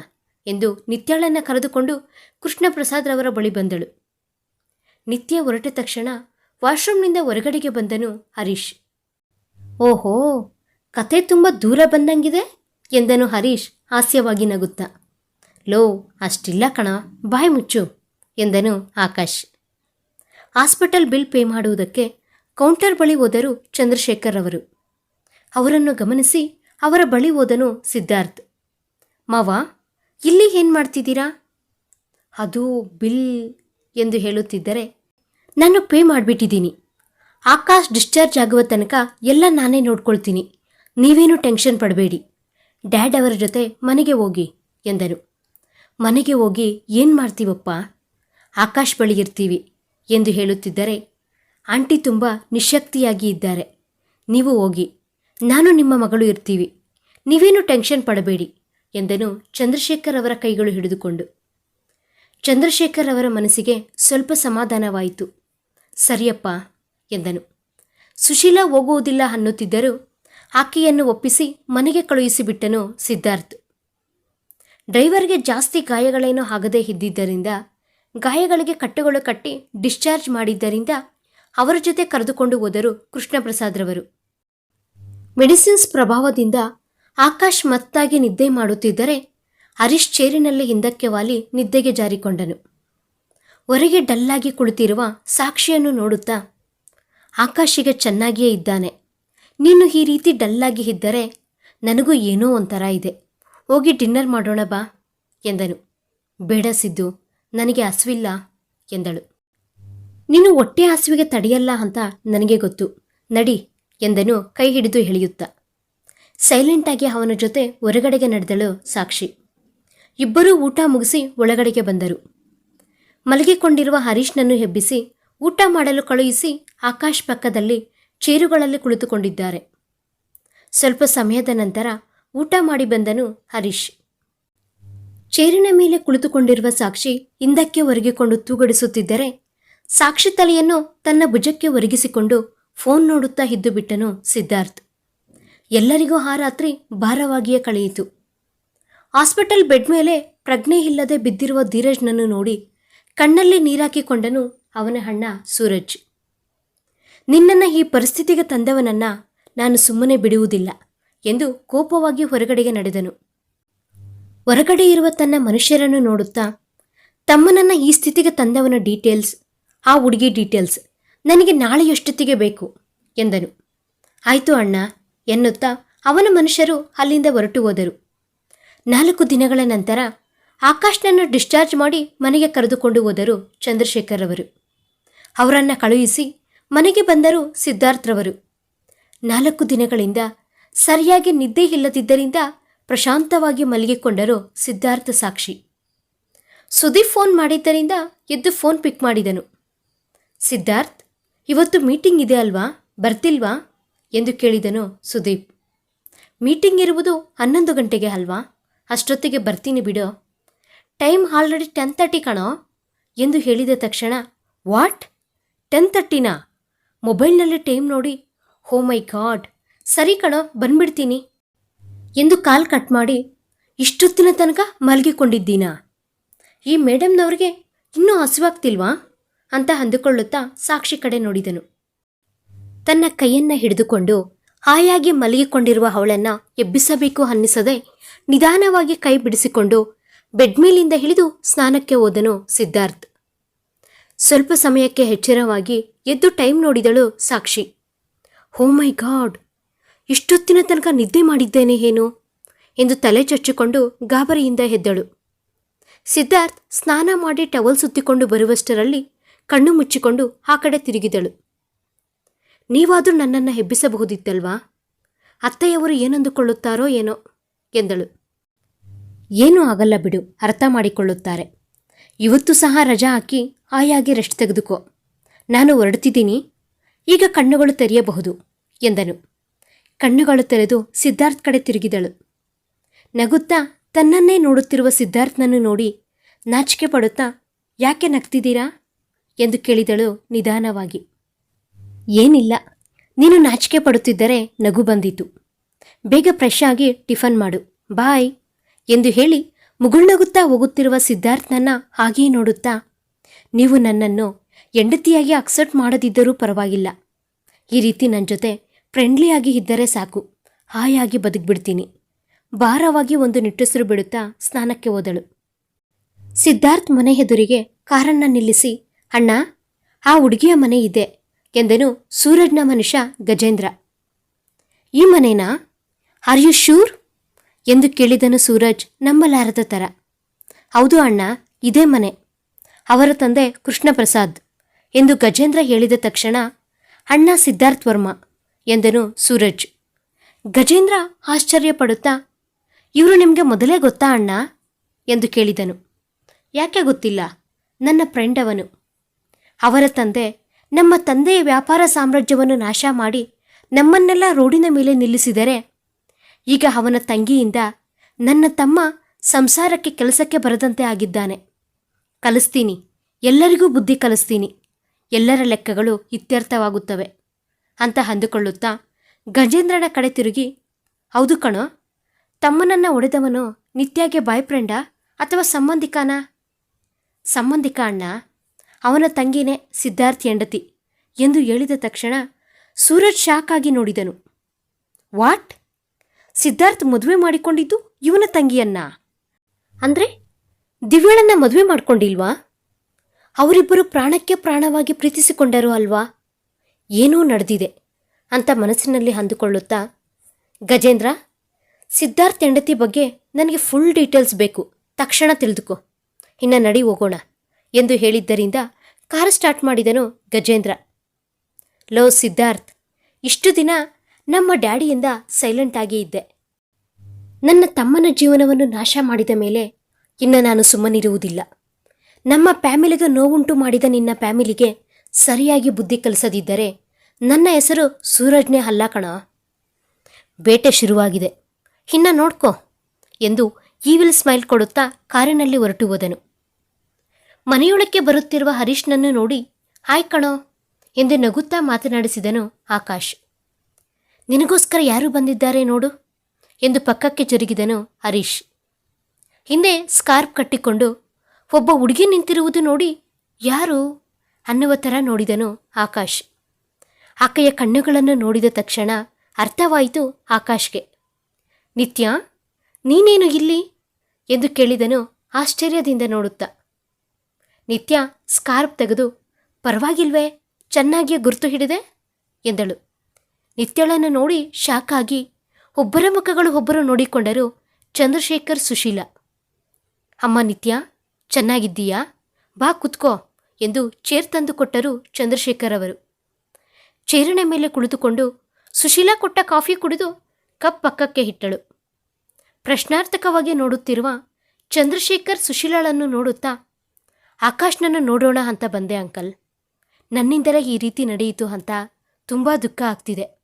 ಎಂದು ನಿತ್ಯಾಳನ್ನು ಕರೆದುಕೊಂಡು ಕೃಷ್ಣಪ್ರಸಾದ್ರವರ ಬಳಿ ಬಂದಳು. ನಿತ್ಯ ಹೊರಟ ತಕ್ಷಣ ವಾಶ್ರೂಮ್ನಿಂದ ಹೊರಗಡೆಗೆ ಬಂದನು ಹರೀಶ್. ಓಹೋ, ಕತೆ ತುಂಬ ದೂರ ಬಂದಂಗಿದೆ? ಎಂದನು ಹರೀಶ್ ಹಾಸ್ಯವಾಗಿ ನಗುತ್ತಾ. ಲೋ, ಅಷ್ಟಿಲ್ಲ ಕಣ, ಬಾಯ್ ಮುಚ್ಚು, ಎಂದನು ಆಕಾಶ್. ಹಾಸ್ಪಿಟಲ್ ಬಿಲ್ ಪೇ ಮಾಡುವುದಕ್ಕೆ ಕೌಂಟರ್ ಬಳಿ ಹೋದರು ಚಂದ್ರಶೇಖರ್ ಅವರು. ಅವರನ್ನು ಗಮನಿಸಿ ಅವರ ಬಳಿ ಹೋದನು ಸಿದ್ಧಾರ್ಥ್. ಮಾವ, ಇಲ್ಲಿ ಏನು ಮಾಡ್ತಿದ್ದೀರಾ? ಅದು ಬಿಲ್ ಎಂದು ಹೇಳುತ್ತಿದ್ದರೆ ನಾನು ಪೇ ಮಾಡಿಬಿಟ್ಟಿದ್ದೀನಿ. ಆಕಾಶ್ ಡಿಸ್ಚಾರ್ಜ್ ಆಗುವ ತನಕ ಎಲ್ಲ ನಾನೇ ನೋಡ್ಕೊಳ್ತೀನಿ. ನೀವೇನು ಟೆನ್ಷನ್ ಪಡಬೇಡಿ. ಡ್ಯಾಡ್ ಅವರ ಜೊತೆ ಮನೆಗೆ ಹೋಗಿ, ಎಂದರು. ಮನೆಗೆ ಹೋಗಿ ಏನು ಮಾಡ್ತೀವಪ್ಪ? ಆಕಾಶ್ ಬಳಿ ಇರ್ತೀವಿ, ಎಂದು ಹೇಳುತ್ತಿದ್ದರೆ, ಆಂಟಿ ತುಂಬ ನಿಶಕ್ತಿಯಾಗಿ ಇದ್ದಾರೆ. ನೀವು ಹೋಗಿ. ನಾನು ನಿಮ್ಮ ಮಗಳು ಇರ್ತೀವಿ. ನೀವೇನು ಟೆನ್ಷನ್ ಪಡಬೇಡಿ, ಎಂದನು ಚಂದ್ರಶೇಖರ್ ಅವರ ಕೈಗಳು ಹಿಡಿದುಕೊಂಡು. ಚಂದ್ರಶೇಖರ್ ಅವರ ಮನಸ್ಸಿಗೆ ಸ್ವಲ್ಪ ಸಮಾಧಾನವಾಯಿತು. ಸರಿಯಪ್ಪ ಎಂದನು. ಸುಶೀಲಾ ಹೋಗುವುದಿಲ್ಲ ಅನ್ನುತ್ತಿದ್ದರೂ ಆಕೆಯನ್ನು ಒಪ್ಪಿಸಿ ಮನೆಗೆ ಕಳುಹಿಸಿಬಿಟ್ಟನು ಸಿದ್ಧಾರ್ಥ್. ಡ್ರೈವರ್ಗೆ ಜಾಸ್ತಿ ಗಾಯಗಳೇನೂ ಆಗದೇ ಇದ್ದಿದ್ದರಿಂದ, ಗಾಯಗಳಿಗೆ ಕಟ್ಟುಗಳು ಕಟ್ಟಿ ಡಿಸ್ಚಾರ್ಜ್ ಮಾಡಿದ್ದರಿಂದ ಅವರ ಜೊತೆ ಕರೆದುಕೊಂಡು ಹೋದರು ಕೃಷ್ಣಪ್ರಸಾದ್ರವರು ಮೆಡಿಸಿನ್ಸ್ ಪ್ರಭಾವದಿಂದ ಆಕಾಶ್ ಮತ್ತಾಗಿ ನಿದ್ದೆ ಮಾಡುತ್ತಿದ್ದರೆ ಹರೀಶ್ ಚೇರಿನಲ್ಲಿ ಹಿಂದಕ್ಕೆ ವಾಲಿ ನಿದ್ದೆಗೆ ಜಾರಿಕೊಂಡನು. ಹೊರಗೆ ಡಲ್ಲಾಗಿ ಕುಳಿತಿರುವ ಸಾಕ್ಷಿಯನ್ನು ನೋಡುತ್ತಾ, ಆಕಾಶಿಗೆ ಚೆನ್ನಾಗಿಯೇ ಇದ್ದಾನೆ. ನೀನು ಈ ರೀತಿ ಡಲ್ಲಾಗಿ ಇದ್ದರೆ ನನಗೂ ಏನೋ ಒಂಥರ ಇದೆ. ಹೋಗಿ ಡಿನ್ನರ್ ಮಾಡೋಣ ಬಾ, ಎಂದನು. ಬೇಡ ಸಿದ್ದು, ನನಗೆ ಹಸುವಿಲ್ಲ, ಎಂದಳು. ನೀನು ಹೊಟ್ಟೆ ಹಸುವಿಗೆ ತಡೆಯಲ್ಲ ಅಂತ ನನಗೆ ಗೊತ್ತು. ನಡಿ, ಎಂದನು ಕೈ ಹಿಡಿದು ಎಳೆಯುತ್ತ ಸೈಲೆಂಟಾಗಿ ಅವನ ಜೊತೆ ಹೊರಗಡೆಗೆ ನಡೆದಳು ಸಾಕ್ಷಿ. ಇಬ್ಬರೂ ಊಟ ಮುಗಿಸಿ ಒಳಗಡೆಗೆ ಬಂದರು. ಮಲಗಿಕೊಂಡಿರುವ ಹರೀಶ್ನನ್ನು ಹೆಬ್ಬಿಸಿ, ಊಟ ಮಾಡಲು ಕಳುಹಿಸಿ ಆಕಾಶ್ ಪಕ್ಕದಲ್ಲಿ ಚೇರುಗಳಲ್ಲಿ ಕುಳಿತುಕೊಂಡಿದ್ದಾರೆ. ಸ್ವಲ್ಪ ಸಮಯದ ನಂತರ ಊಟ ಮಾಡಿ ಬಂದನು ಹರೀಶ್. ಚೇರಿನ ಮೇಲೆ ಕುಳಿತುಕೊಂಡಿರುವ ಸಾಕ್ಷಿ ಹಿಂದಕ್ಕೆ ಒರಗಿಕೊಂಡು ತೂಗಡಿಸುತ್ತಿದ್ದರೆ, ಸಾಕ್ಷಿ ತಲೆಯನ್ನು ತನ್ನ ಭುಜಕ್ಕೆ ಒರಗಿಸಿಕೊಂಡು ಫೋನ್ ನೋಡುತ್ತಾ ಇದ್ದು ಬಿಟ್ಟನು ಸಿದ್ಧಾರ್ಥ್. ಎಲ್ಲರಿಗೂ ಆ ರಾತ್ರಿ ಭಾರವಾಗಿಯೇ ಕಳೆಯಿತು. ಹಾಸ್ಪಿಟಲ್ ಬೆಡ್ ಮೇಲೆ ಪ್ರಜ್ಞೆ ಇಲ್ಲದೆ ಬಿದ್ದಿರುವ ಧೀರಜ್ನನ್ನು ನೋಡಿ ಕಣ್ಣಲ್ಲಿ ನೀರಾಕಿಕೊಂಡನು ಅವನ ಅಣ್ಣ ಸೂರಜ್. ನಿನ್ನನ್ನು ಈ ಪರಿಸ್ಥಿತಿಗೆ ತಂದವನನ್ನ ನಾನು ಸುಮ್ಮನೆ ಬಿಡುವುದಿಲ್ಲ ಎಂದು ಕೋಪವಾಗಿ ಹೊರಗಡೆಗೆ ನಡೆದನು. ಹೊರಗಡೆ ಇರುವ ತನ್ನ ಮನುಷ್ಯರನ್ನು ನೋಡುತ್ತಾ, ತಮ್ಮನನ್ನ ಈ ಸ್ಥಿತಿಗೆ ತಂದವನ ಡೀಟೇಲ್ಸ್, ಆ ಹುಡುಗಿ ಡೀಟೇಲ್ಸ್ ನನಗೆ ನಾಳೆಯಷ್ಟೊತ್ತಿಗೆ ಬೇಕು ಎಂದನು. ಆಯಿತು ಅಣ್ಣ ಎನ್ನುತ್ತಾ ಅವನ ಮನುಷ್ಯರು ಅಲ್ಲಿಂದ ಹೊರಟು ಹೋದರು. ನಾಲ್ಕು ದಿನಗಳ ನಂತರ ಆಕಾಶ್ನನ್ನು ಡಿಸ್ಚಾರ್ಜ್ ಮಾಡಿ ಮನೆಗೆ ಕರೆದುಕೊಂಡು ಹೋದರು ಚಂದ್ರಶೇಖರ್ ಅವರು ಅವರನ್ನು ಕಳುಹಿಸಿ ಮನೆಗೆ ಬಂದರು ಸಿದ್ಧಾರ್ಥ್ರವರು. ನಾಲ್ಕು ದಿನಗಳಿಂದ ಸರಿಯಾಗಿ ನಿದ್ದೆ ಇಲ್ಲದಿದ್ದರಿಂದ ಪ್ರಶಾಂತವಾಗಿ ಮಲಗಿಕೊಂಡರು ಸಿದ್ಧಾರ್ಥ ಸಾಕ್ಷಿ. ಸುದೀಪ್ ಫೋನ್ ಮಾಡಿದ್ದರಿಂದ ಎದ್ದು ಫೋನ್ ಪಿಕ್ ಮಾಡಿದನು. ಸಿದ್ಧಾರ್ಥ್, ಇವತ್ತು ಮೀಟಿಂಗ್ ಇದೆ ಅಲ್ವಾ? ಬರ್ತಿಲ್ವಾ? ಎಂದು ಕೇಳಿದನು ಸುದೀಪ್. ಮೀಟಿಂಗ್ ಇರುವುದು ಹನ್ನೊಂದು ಗಂಟೆಗೆ ಅಲ್ವಾ? ಅಷ್ಟೊತ್ತಿಗೆ ಬರ್ತೀನಿ ಬಿಡು. ಟೈಮ್ ಆಲ್ರೆಡಿ ಟೆನ್ ತರ್ಟಿ ಕಣೋ ಎಂದು ಹೇಳಿದ ತಕ್ಷಣ, ವಾಟ್? ಟೆನ್ ತರ್ಟಿನಾ? ಮೊಬೈಲ್ನಲ್ಲಿ ಟೈಮ್ ನೋಡಿ. ಹೋ ಮೈ ಗಾಡ್! ಸರಿ ಕಣೋ, ಬಂದ್ಬಿಡ್ತೀನಿ. ಎಂದು ಕಾಲ್ ಕಟ್ ಮಾಡಿ, ಇಷ್ಟೊತ್ತಿನ ತನಕ ಮಲಗಿಕೊಂಡಿದ್ದೀನಾ? ಈ ಮೇಡಮ್ನವ್ರಿಗೆ ಇನ್ನೂ ಹಸಿವಾಗ್ತಿಲ್ವಾ? ಅಂತ ಅಂದುಕೊಳ್ಳುತ್ತಾ ಸಾಕ್ಷಿ ಕಡೆ ನೋಡಿದನು. ತನ್ನ ಕೈಯನ್ನ ಹಿಡಿದುಕೊಂಡು ಹಾಯಾಗಿ ಮಲಗಿಕೊಂಡಿರುವ ಅವಳನ್ನ ಎಬ್ಬಿಸಬೇಕು ಅನ್ನಿಸದೆ ನಿಧಾನವಾಗಿ ಕೈ ಬಿಡಿಸಿಕೊಂಡು ಬೆಡ್ ಮೇಲಿಂದ ಹಿಡಿದು ಸ್ನಾನಕ್ಕೆ ಹೋದನು ಸಿದ್ಧಾರ್ಥ್. ಸ್ವಲ್ಪ ಸಮಯಕ್ಕೆ ಎಚ್ಚರವಾಗಿ ಎದ್ದು ಟೈಮ್ ನೋಡಿದಳು ಸಾಕ್ಷಿ. ಹೋ ಮೈ ಗಾಡ್, ಇಷ್ಟೊತ್ತಿನ ತನಕ ನಿದ್ದೆ ಮಾಡಿದ್ದೇನೆ ಏನು ಎಂದು ತಲೆ ಚಚ್ಚಿಕೊಂಡು ಗಾಬರಿಯಿಂದ ಎದ್ದಳು. ಸಿದ್ಧಾರ್ಥ್ ಸ್ನಾನ ಮಾಡಿ ಟವಲ್ ಸುತ್ತಿಕೊಂಡು ಬರುವಷ್ಟರಲ್ಲಿ ಕಣ್ಣು ಮುಚ್ಚಿಕೊಂಡು ಆ ಕಡೆ ತಿರುಗಿದಳು. ನೀವಾದರೂ ನನ್ನನ್ನು ಹೆಬ್ಬಿಸಬಹುದಿತ್ತಲ್ವಾ? ಅತ್ತೆಯವರು ಏನಂದುಕೊಳ್ಳುತ್ತಾರೋ ಏನೋ ಎಂದಳು. ಏನೂ ಆಗಲ್ಲ ಬಿಡು, ಅರ್ಥ ಮಾಡಿಕೊಳ್ಳುತ್ತಾರೆ. ಇವತ್ತು ಸಹ ರಜಾ ಹಾಕಿ ಆಯಾಗಿ ರೆಸ್ಟ್ ತೆಗೆದುಕೋ. ನಾನು ಹೊರಡ್ತಿದ್ದೀನಿ, ಈಗ ಕಣ್ಣುಗಳು ತೆರೆಯಬಹುದು, ಎಂದನು. ಕಣ್ಣುಗಳು ತೆರೆದು ಸಿದ್ಧಾರ್ಥ್ ಕಡೆ ತಿರುಗಿದಳು. ನಗುತ್ತಾ ತನ್ನನ್ನೇ ನೋಡುತ್ತಿರುವ ಸಿದ್ಧಾರ್ಥ್ನನ್ನು ನೋಡಿ ನಾಚಿಕೆ ಪಡುತ್ತಾ, ಯಾಕೆ ನಗ್ತಿದ್ದೀರಾ? ಎಂದು ಕೇಳಿದಳು ನಿಧಾನವಾಗಿ. ಏನಿಲ್ಲ, ನೀನು ನಾಚಿಕೆ ಪಡುತ್ತಿದ್ದರೆ ನಗು ಬಂದಿತು ಬೇಗ ಫ್ರೆಶ್ ಆಗಿ ಟಿಫನ್ ಮಾಡು. ಬಾಯ್. ಎಂದು ಹೇಳಿ ಮುಗುಳ್ನಗುತ್ತಾ ಹೋಗುತ್ತಿರುವ ಸಿದ್ಧಾರ್ಥನನ್ನ ಹಾಗೆಯೇ ನೋಡುತ್ತಾ, ನೀವು ನನ್ನನ್ನು ಹೆಂಡತಿಯಾಗಿ ಅಕ್ಸೆಪ್ಟ್ ಮಾಡದಿದ್ದರೂ ಪರವಾಗಿಲ್ಲ. ಈ ರೀತಿ ನನ್ನ ಜೊತೆ ಫ್ರೆಂಡ್ಲಿಯಾಗಿ ಇದ್ದರೆ ಸಾಕು. ಹಾಯಾಗಿ ಬದುಕ್ಬಿಡ್ತೀನಿ. ಭಾರವಾಗಿ ಒಂದು ನಿಟ್ಟುಸಿರು ಬಿಡುತ್ತಾ ಸ್ನಾನಕ್ಕೆ ಹೋದಳು. ಸಿದ್ಧಾರ್ಥ್ ಮನೆ ಎದುರಿಗೆ ಕಾರನ್ನ ನಿಲ್ಲಿಸಿ, ಅಣ್ಣ, ಆ ಹುಡುಗಿಯ ಮನೆ ಇದೆ ಎಂದನು ಸೂರಜ್ನ ಮನುಷ್ಯ ಗಜೇಂದ್ರ. ಈ ಮನೇನಾ? ಆರ್ ಯು ಶೂರ್ ಎಂದು ಕೇಳಿದನು ಸೂರಜ್ ನಂಬಲಾರದ ತರ. ಹೌದು ಅಣ್ಣ, ಇದೇ ಮನೆ. ಅವರ ತಂದೆ ಕೃಷ್ಣ ಪ್ರಸಾದ್ ಎಂದು ಗಜೇಂದ್ರ ಹೇಳಿದ ತಕ್ಷಣ, ಅಣ್ಣ ಸಿದ್ಧಾರ್ಥ್ ವರ್ಮ ಎಂದನು ಸೂರಜ್. ಗಜೇಂದ್ರ ಆಶ್ಚರ್ಯಪಡುತ್ತಾ ಇವರು ನಿಮಗೆ ಮೊದಲೇ ಗೊತ್ತಾ ಅಣ್ಣ? ಎಂದು ಕೇಳಿದನು. ಯಾಕೆ ಗೊತ್ತಿಲ್ಲ? ನನ್ನ ಫ್ರೆಂಡ್ ಅವನು. ಅವರ ತಂದೆ ನಮ್ಮ ತಂದೆಯ ವ್ಯಾಪಾರ ಸಾಮ್ರಾಜ್ಯವನ್ನು ನಾಶ ಮಾಡಿ ನಮ್ಮನ್ನೆಲ್ಲ ರೋಡಿನ ಮೇಲೆ ನಿಲ್ಲಿಸಿದರೆ ಈಗ ಅವನ ತಂಗಿಯಿಂದ ನನ್ನ ತಮ್ಮ ಸಂಸಾರಕ್ಕೆ ಕೆಲಸಕ್ಕೆ ಬರದಂತೆ ಆಗಿದ್ದಾನೆ. ಕಲಿಸ್ತೀನಿ. ಎಲ್ಲರಿಗೂ ಬುದ್ಧಿ ಕಲಿಸ್ತೀನಿ. ಎಲ್ಲರ ಲೆಕ್ಕಗಳು ಇತ್ಯರ್ಥವಾಗುತ್ತವೆ. ಅಂತ ಅಂದುಕೊಳ್ಳುತ್ತಾ ಗಜೇಂದ್ರನ ಕಡೆ ತಿರುಗಿ, ಹೌದು ಕಣೋ, ತಮ್ಮನನ್ನು ಒಡೆದವನು ನಿತ್ಯಾಗೆ ಬಾಯ್ ಫ್ರೆಂಡಾ ಅಥವಾ ಸಂಬಂಧಿಕಾನ? ಸಂಬಂಧಿಕ ಅಣ್ಣ, ಅವನ ತಂಗಿನೇ ಸಿದ್ಧಾರ್ಥ್ ಹೆಂಡತಿ ಎಂದು ಹೇಳಿದ ತಕ್ಷಣ ಸೂರಜ್ ಶಾಕ್ ಆಗಿ ನೋಡಿದನು. ವಾಟ್? ಸಿದ್ಧಾರ್ಥ್ ಮದುವೆ ಮಾಡಿಕೊಂಡಿದ್ದು ಇವನ ತಂಗಿಯನ್ನ. ಅಂದ್ರೆ ದಿವ್ಯಾಳನ್ನ ಮದುವೆ ಮಾಡ್ಕೊಂಡಿಲ್ವಾ? ಅವರಿಬ್ಬರು ಪ್ರಾಣಕ್ಕೆ ಪ್ರಾಣವಾಗಿ ಪ್ರೀತಿಸಿಕೊಂಡರು ಅಲ್ವಾ? ಏನೋ ನಡೆದಿದೆ ಅಂತ ಮನಸ್ಸಿನಲ್ಲಿ ಅಂದುಕೊಳ್ಳುತ್ತಾ, ಗಜೇಂದ್ರ, ಸಿದ್ಧಾರ್ಥ್ ಹೆಂಡತಿ ಬಗ್ಗೆ ನನಗೆ ಫುಲ್ ಡೀಟೇಲ್ಸ್ ಬೇಕು. ತಕ್ಷಣ ತಿಳಿದುಕೋ. ಇನ್ನು ನಡಿ ಹೋಗೋಣ ಎಂದು ಹೇಳಿದ್ದರಿಂದ ಕಾರ್ ಸ್ಟಾರ್ಟ್ ಮಾಡಿದನು ಗಜೇಂದ್ರ. ಲೋ ಸಿದ್ಧಾರ್ಥ್, ಇಷ್ಟು ದಿನ ನಮ್ಮ ಡ್ಯಾಡಿಯಿಂದ ಸೈಲೆಂಟ್ ಆಗಿ ಇದ್ದೆ. ನನ್ನ ತಮ್ಮನ ಜೀವನವನ್ನು ನಾಶ ಮಾಡಿದ ಮೇಲೆ ಇನ್ನು ನಾನು ಸುಮ್ಮನಿರುವುದಿಲ್ಲ. ನಮ್ಮ ಫ್ಯಾಮಿಲಿಗೆ ನೋವುಂಟು ಮಾಡಿದ ನಿನ್ನ ಫ್ಯಾಮಿಲಿಗೆ ಸರಿಯಾಗಿ ಬುದ್ಧಿ ಕಲಿಸದಿದ್ದರೆ ನನ್ನ ಹೆಸರು ಸೂರಜ್ನೇ ಅಲ್ಲ ಕಣ. ಬೇಟೆ ಶುರುವಾಗಿದೆ. ಇನ್ನ ನೋಡ್ಕೋ ಎಂದು ಈವಿಲ್ ಸ್ಮೈಲ್ ಕೊಡುತ್ತಾ ಕಾರಿನಲ್ಲಿ ಹೊರಟು ಹೋದನು. ಮನೆಯೊಳಕ್ಕೆ ಬರುತ್ತಿರುವ ಹರೀಶ್ನನ್ನು ನೋಡಿ, ಹಾಯ್ ಕಣೋ ಎಂದು ನಗುತ್ತಾ ಮಾತನಾಡಿಸಿದನು ಆಕಾಶ್. ನಿನಗೋಸ್ಕರ ಯಾರು ಬಂದಿದ್ದಾರೆ ನೋಡು ಎಂದು ಪಕ್ಕಕ್ಕೆ ಜರುಗಿದನು ಹರೀಶ್. ಹಿಂದೆ ಸ್ಕಾರ್ಫ್ ಕಟ್ಟಿಕೊಂಡು ಒಬ್ಬ ಹುಡುಗಿ ನಿಂತಿರುವುದು ನೋಡಿ ಯಾರು ಅನ್ನುವ ಥರ ನೋಡಿದನು ಆಕಾಶ್. ಆಕೆಯ ಕಣ್ಣುಗಳನ್ನು ನೋಡಿದ ತಕ್ಷಣ ಅರ್ಥವಾಯಿತು ಆಕಾಶ್ಗೆ. ನಿತ್ಯ, ನೀನೇನು ಇಲ್ಲಿ? ಎಂದು ಕೇಳಿದನು ಆಶ್ಚರ್ಯದಿಂದ ನೋಡುತ್ತಾ. ನಿತ್ಯ ಸ್ಕಾರ್ಫ್ ತೆಗೆದು, ಪರವಾಗಿಲ್ವೇ, ಚೆನ್ನಾಗಿಯೇ ಗುರುತು ಹಿಡಿದೆ? ಎಂದಳು. ನಿತ್ಯಳನ್ನು ನೋಡಿ ಶಾಕ್ ಒಬ್ಬರ ಮುಖಗಳು ಒಬ್ಬರು ನೋಡಿಕೊಂಡರು ಚಂದ್ರಶೇಖರ್ ಸುಶೀಲ. ಅಮ್ಮ ನಿತ್ಯ, ಚೆನ್ನಾಗಿದ್ದೀಯಾ? ಬಾ ಕುತ್ಕೋ ಎಂದು ಚೇರ್ ತಂದು ಕೊಟ್ಟರು ಚಂದ್ರಶೇಖರ್ ಅವರು. ಚೇರಿನ ಮೇಲೆ ಕುಳಿತುಕೊಂಡು ಸುಶೀಲಾ ಕೊಟ್ಟ ಕಾಫಿ ಕುಡಿದು ಕಪ್ ಪಕ್ಕಕ್ಕೆ ಇಟ್ಟಳು. ಪ್ರಶ್ನಾರ್ಥಕವಾಗಿ ನೋಡುತ್ತಿರುವ ಚಂದ್ರಶೇಖರ್ ಸುಶೀಲಾಳನ್ನು ನೋಡುತ್ತಾ, ಆಕಾಶ್ನನ್ನು ನೋಡೋಣ ಅಂತ ಬಂದೆ ಅಂಕಲ್. ನನ್ನಿಂದಲೇ ಈ ರೀತಿ ನಡೆಯಿತು ಅಂತ ತುಂಬ ದುಃಖ ಆಗ್ತಿದೆ.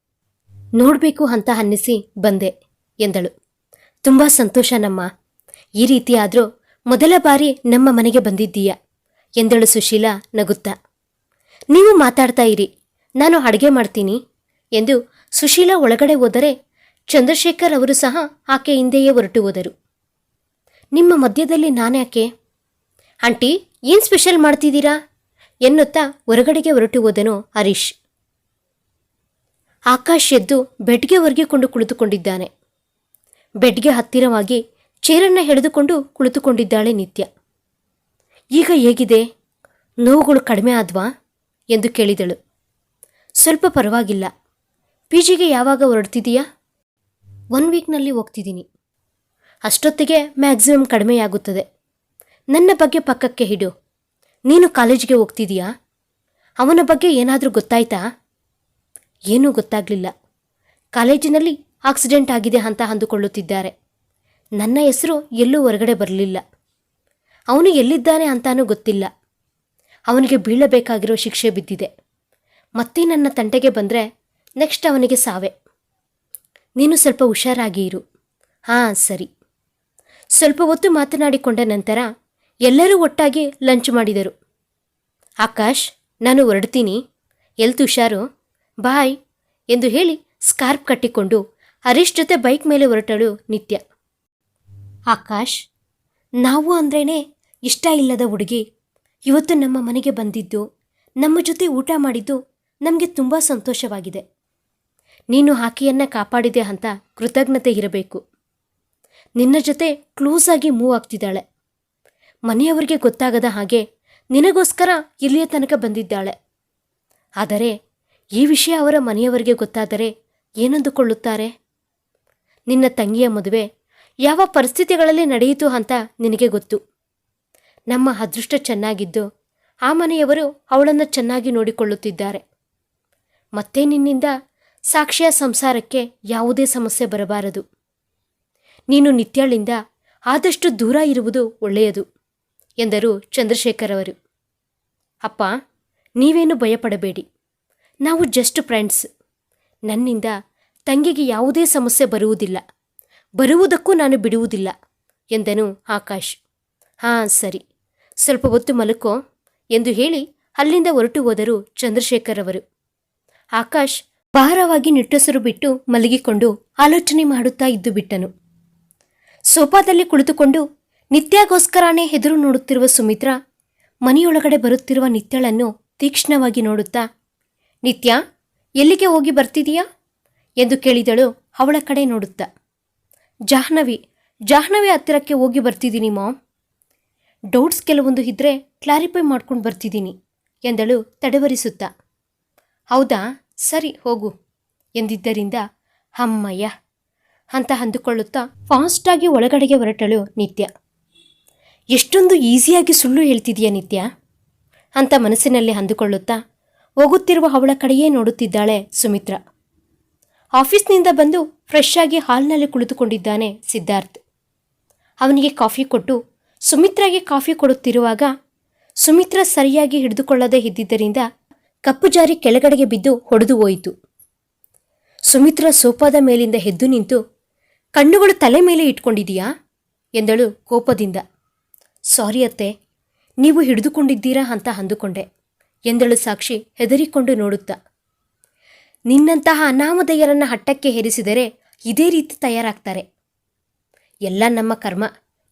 ನೋಡಬೇಕು ಅಂತ ಅನ್ನಿಸಿ ಬಂದೆ ಎಂದಳು. ತುಂಬ ಸಂತೋಷ ನಮ್ಮ. ಈ ರೀತಿಯಾದರೂ ಮೊದಲ ಬಾರಿ ನಮ್ಮ ಮನೆಗೆ ಬಂದಿದ್ದೀಯ ಎಂದಳು ಸುಶೀಲಾ ನಗುತ್ತಾ. ನೀವು ಮಾತಾಡ್ತಾ ಇರಿ. ನಾನು ಅಡುಗೆ ಮಾಡ್ತೀನಿ ಎಂದು ಸುಶೀಲಾ ಒಳಗಡೆ ಹೋದರೆ ಚಂದ್ರಶೇಖರ್ ಅವರು ಸಹ ಆಕೆ ಹಿಂದೆಯೇ ಹೊರಟು ಹೋದರು. ನಿಮ್ಮ ಮಧ್ಯದಲ್ಲಿ ನಾನ್ಯಾಕೆ ಆಂಟಿ, ಏನು ಸ್ಪೆಷಲ್ ಮಾಡ್ತಿದ್ದೀರಾ? ಎನ್ನುತ್ತಾ ಹೊರಗಡೆಗೆ ಹೊರಟು ಹೋದನು ಹರೀಶ್. ಆಕಾಶ್ ಎದ್ದು ಬೆಡ್ಗೆ ಒರಗಿಕೊಂಡು ಕುಳಿತುಕೊಂಡಿದ್ದಾನೆ. ಬೆಡ್ಗೆ ಹತ್ತಿರವಾಗಿ ಚೇರನ್ನು ಹಿಡಿದುಕೊಂಡು ಕುಳಿತುಕೊಂಡಿದ್ದಾಳೆ ನಿತ್ಯ. ಈಗ ಹೇಗಿದೆ? ನೋವುಗಳು ಕಡಿಮೆ ಆದ್ವಾ? ಎಂದು ಕೇಳಿದಳು. ಸ್ವಲ್ಪ ಪರವಾಗಿಲ್ಲ. ಪಿ ಜಿಗೆ ಯಾವಾಗ ಹೊರಡ್ತಿದೀಯಾ ಒನ್ ವೀಕ್ನಲ್ಲಿ ಹೋಗ್ತಿದ್ದೀನಿ. ಅಷ್ಟೊತ್ತಿಗೆ ಮ್ಯಾಕ್ಸಿಮಮ್ ಕಡಿಮೆಯಾಗುತ್ತದೆ. ನನ್ನ ಬಗ್ಗೆ ಪಕ್ಕಕ್ಕೆ ಹಿಡು. ನೀನು ಕಾಲೇಜಿಗೆ ಹೋಗ್ತಿದೀಯಾ ಅವನ ಬಗ್ಗೆ ಏನಾದರೂ ಗೊತ್ತಾಯ್ತಾ? ಏನೂ ಗೊತ್ತಾಗಲಿಲ್ಲ. ಕಾಲೇಜಿನಲ್ಲಿ ಆಕ್ಸಿಡೆಂಟ್ ಆಗಿದೆ ಅಂತ ಅಂದುಕೊಳ್ಳುತ್ತಿದ್ದಾರೆ. ನನ್ನ ಹೆಸರು ಎಲ್ಲೂ ಹೊರಗಡೆ ಬರಲಿಲ್ಲ. ಅವನು ಎಲ್ಲಿದ್ದಾನೆ ಅಂತಾನೂ ಗೊತ್ತಿಲ್ಲ. ಅವನಿಗೆ ಬೀಳಬೇಕಾಗಿರೋ ಶಿಕ್ಷೆ ಬಿದ್ದಿದೆ. ಮತ್ತೆ ನನ್ನ ತಂಟೆಗೆ ಬಂದರೆ ನೆಕ್ಸ್ಟ್ ಅವನಿಗೆ ಸಾವೆ. ನೀನು ಸ್ವಲ್ಪ ಹುಷಾರಾಗಿ ಇರು ಹಾಂ, ಸರಿ. ಸ್ವಲ್ಪ ಹೊತ್ತು ಮಾತನಾಡಿಕೊಂಡ ನಂತರ ಎಲ್ಲರೂ ಒಟ್ಟಾಗಿ ಲಂಚ್ ಮಾಡಿದರು. ಆಕಾಶ್, ನಾನು ಹೊರಡ್ತೀನಿ. ಎಲ್ತು ಹುಷಾರು? ಬಾಯ್ ಎಂದು ಹೇಳಿ ಸ್ಕಾರ್ಪ್ ಕಟ್ಟಿಕೊಂಡು ಹರೀಶ್ ಜೊತೆ ಬೈಕ್ ಮೇಲೆ ಹೊರಟಳು ನಿತ್ಯ. ಆಕಾಶ್, ನಾವು ಅಂದ್ರೇನೆ ಇಷ್ಟ ಇಲ್ಲದ ಹುಡುಗಿ. ಇವತ್ತು ನಮ್ಮ ಮನೆಗೆ ಬಂದಿದ್ದು, ನಮ್ಮ ಜೊತೆ ಊಟ ಮಾಡಿದ್ದು ನಮಗೆ ತುಂಬ ಸಂತೋಷವಾಗಿದೆ. ನೀನು ಹಾಕಿಯನ್ನು ಕಾಪಾಡಿದೆ ಅಂತ ಕೃತಜ್ಞತೆ ಇರಬೇಕು. ನಿನ್ನ ಜೊತೆ ಕ್ಲೋಸ್ ಆಗಿ ಮೂವ್ ಆಗ್ತಿದ್ದಾಳೆ. ಮನೆಯವರಿಗೆ ಗೊತ್ತಾಗದ ಹಾಗೆ ನಿನಗೋಸ್ಕರ ಇಲ್ಲಿಯ ತನಕ ಬಂದಿದ್ದಾಳೆ. ಆದರೆ ಈ ವಿಷಯ ಅವರ ಮನೆಯವರಿಗೆ ಗೊತ್ತಾದರೆ ಏನಂದುಕೊಳ್ಳುತ್ತಾರೆ? ನಿನ್ನ ತಂಗಿಯ ಮದುವೆ ಯಾವ ಪರಿಸ್ಥಿತಿಗಳಲ್ಲಿ ನಡೆಯಿತು ಅಂತ ನಿನಗೆ ಗೊತ್ತು. ನಮ್ಮ ಅದೃಷ್ಟ ಚೆನ್ನಾಗಿದ್ದು ಆ ಮನೆಯವರು ಅವಳನ್ನು ಚೆನ್ನಾಗಿ ನೋಡಿಕೊಳ್ಳುತ್ತಿದ್ದಾರೆ. ಮತ್ತೆ ನಿನ್ನಿಂದ ಸಾಕ್ಷಿಯ ಸಂಸಾರಕ್ಕೆ ಯಾವುದೇ ಸಮಸ್ಯೆ ಬರಬಾರದು. ನೀನು ನಿತ್ಯಳಿಂದ ಆದಷ್ಟು ದೂರ ಇರುವುದು ಒಳ್ಳೆಯದು, ಎಂದರು ಚಂದ್ರಶೇಖರ್ ಅವರು. ಅಪ್ಪ, ನೀವೇನು ಭಯಪಡಬೇಡಿ. ನಾವು ಜಸ್ಟ್ ಫ್ರೆಂಡ್ಸ್ ನನ್ನಿಂದ ತಂಗಿಗೆ ಯಾವುದೇ ಸಮಸ್ಯೆ ಬರುವುದಿಲ್ಲ. ಬರುವುದಕ್ಕೂ ನಾನು ಬಿಡುವುದಿಲ್ಲ, ಎಂದನು ಆಕಾಶ್. ಹಾಂ, ಸರಿ. ಸ್ವಲ್ಪ ಹೊತ್ತು ಮಲಕೋ, ಎಂದು ಹೇಳಿ ಅಲ್ಲಿಂದ ಹೊರಟು ಹೋದರು ಚಂದ್ರಶೇಖರ್ ಅವರು. ಆಕಾಶ್ ಭಾರವಾಗಿ ನಿಟ್ಟಸರು ಬಿಟ್ಟು ಮಲಗಿಕೊಂಡು ಆಲೋಚನೆ ಮಾಡುತ್ತಾ ಇದ್ದು ಬಿಟ್ಟನು. ಸೋಫಾದಲ್ಲಿ ಕುಳಿತುಕೊಂಡು ನಿತ್ಯಾಗೋಸ್ಕರನೇ ಎದುರು ನೋಡುತ್ತಿರುವ ಸುಮಿತ್ರಾ, ಮನೆಯೊಳಗಡೆ ಬರುತ್ತಿರುವ ನಿತ್ಯಳನ್ನು ತೀಕ್ಷ್ಣವಾಗಿ ನೋಡುತ್ತಾ ನಿತ್ಯ, ಎಲ್ಲಿಗೆ ಹೋಗಿ ಬರ್ತಿದೀಯಾ? ಎಂದು ಕೇಳಿದಳು ಅವಳ ಕಡೆ ನೋಡುತ್ತಾ. ಜಾಹ್ನವಿ ಜಾಹ್ನವಿ ಹತ್ತಿರಕ್ಕೆ ಹೋಗಿ ಬರ್ತಿದ್ದೀನಿ, ಮಾಮ್. ಡೌಟ್ಸ್ ಕೆಲವೊಂದು ಇದ್ದರೆ ಕ್ಲಾರಿಫೈ ಮಾಡ್ಕೊಂಡು ಬರ್ತಿದ್ದೀನಿ, ಎಂದಳು ತಡವರಿಸುತ್ತಾ. ಹೌದಾ? ಸರಿ, ಹೋಗು, ಎಂದಿದ್ದರಿಂದ ಅಮ್ಮಯ್ಯ ಅಂತ ಅಂದುಕೊಳ್ಳುತ್ತಾ ಫಾಸ್ಟಾಗಿ ಒಳಗಡೆಗೆ ಹೊರಟಳು ನಿತ್ಯ. ಎಷ್ಟೊಂದು ಈಸಿಯಾಗಿ ಸುಳ್ಳು ಹೇಳ್ತಿದೀಯ ನಿತ್ಯ? ಅಂತ ಮನಸ್ಸಿನಲ್ಲಿ ಅಂದುಕೊಳ್ಳುತ್ತಾ ಹೋಗುತ್ತಿರುವ ಅವಳ ಕಡೆಯೇ ನೋಡುತ್ತಿದ್ದಾಳೆ ಸುಮಿತ್ರ. ಆಫೀಸ್ನಿಂದ ಬಂದು ಫ್ರೆಶ್ ಆಗಿ ಹಾಲ್ನಲ್ಲಿ ಕುಳಿತುಕೊಂಡಿದ್ದಾನೆ ಸಿದ್ಧಾರ್ಥ್. ಅವನಿಗೆ ಕಾಫಿ ಕೊಟ್ಟು ಸುಮಿತ್ರಾಗೆ ಕಾಫಿ ಕೊಡುತ್ತಿರುವಾಗ ಸುಮಿತ್ರ ಸರಿಯಾಗಿ ಹಿಡಿದುಕೊಳ್ಳದೆ ಇದ್ದಿದ್ದರಿಂದ ಕಪ್ಪು ಜಾರಿ ಕೆಳಗಡೆಗೆ ಬಿದ್ದು ಹೊಡೆದು ಹೋಯಿತು. ಸುಮಿತ್ರ ಸೋಪಾದ ಮೇಲಿಂದ ಎದ್ದು ನಿಂತು, ಕಣ್ಣುಗಳು ತಲೆ ಮೇಲೆ ಇಟ್ಕೊಂಡಿದೀಯಾ? ಎಂದಳು ಕೋಪದಿಂದ. ಸಾರಿ ಅತ್ತೆ, ನೀವು ಹಿಡಿದುಕೊಂಡಿದ್ದೀರಾ? ಅಂತ ಅಂದುಕೊಂಡೆ. ಎಂದಳು ಸಾಕ್ಷಿ ಹೆದರಿಕೊಂಡು ನೋಡುತ್ತಾ. ನಿನ್ನಂತಹ ಅನಾಮಧೇಯರನ್ನ ಹಟ್ಟಕ್ಕೆ ಹೆರಿಸಿದರೆ ಇದೇ ರೀತಿ ತಯಾರಾಗ್ತಾರೆ. ಎಲ್ಲ ನಮ್ಮ ಕರ್ಮ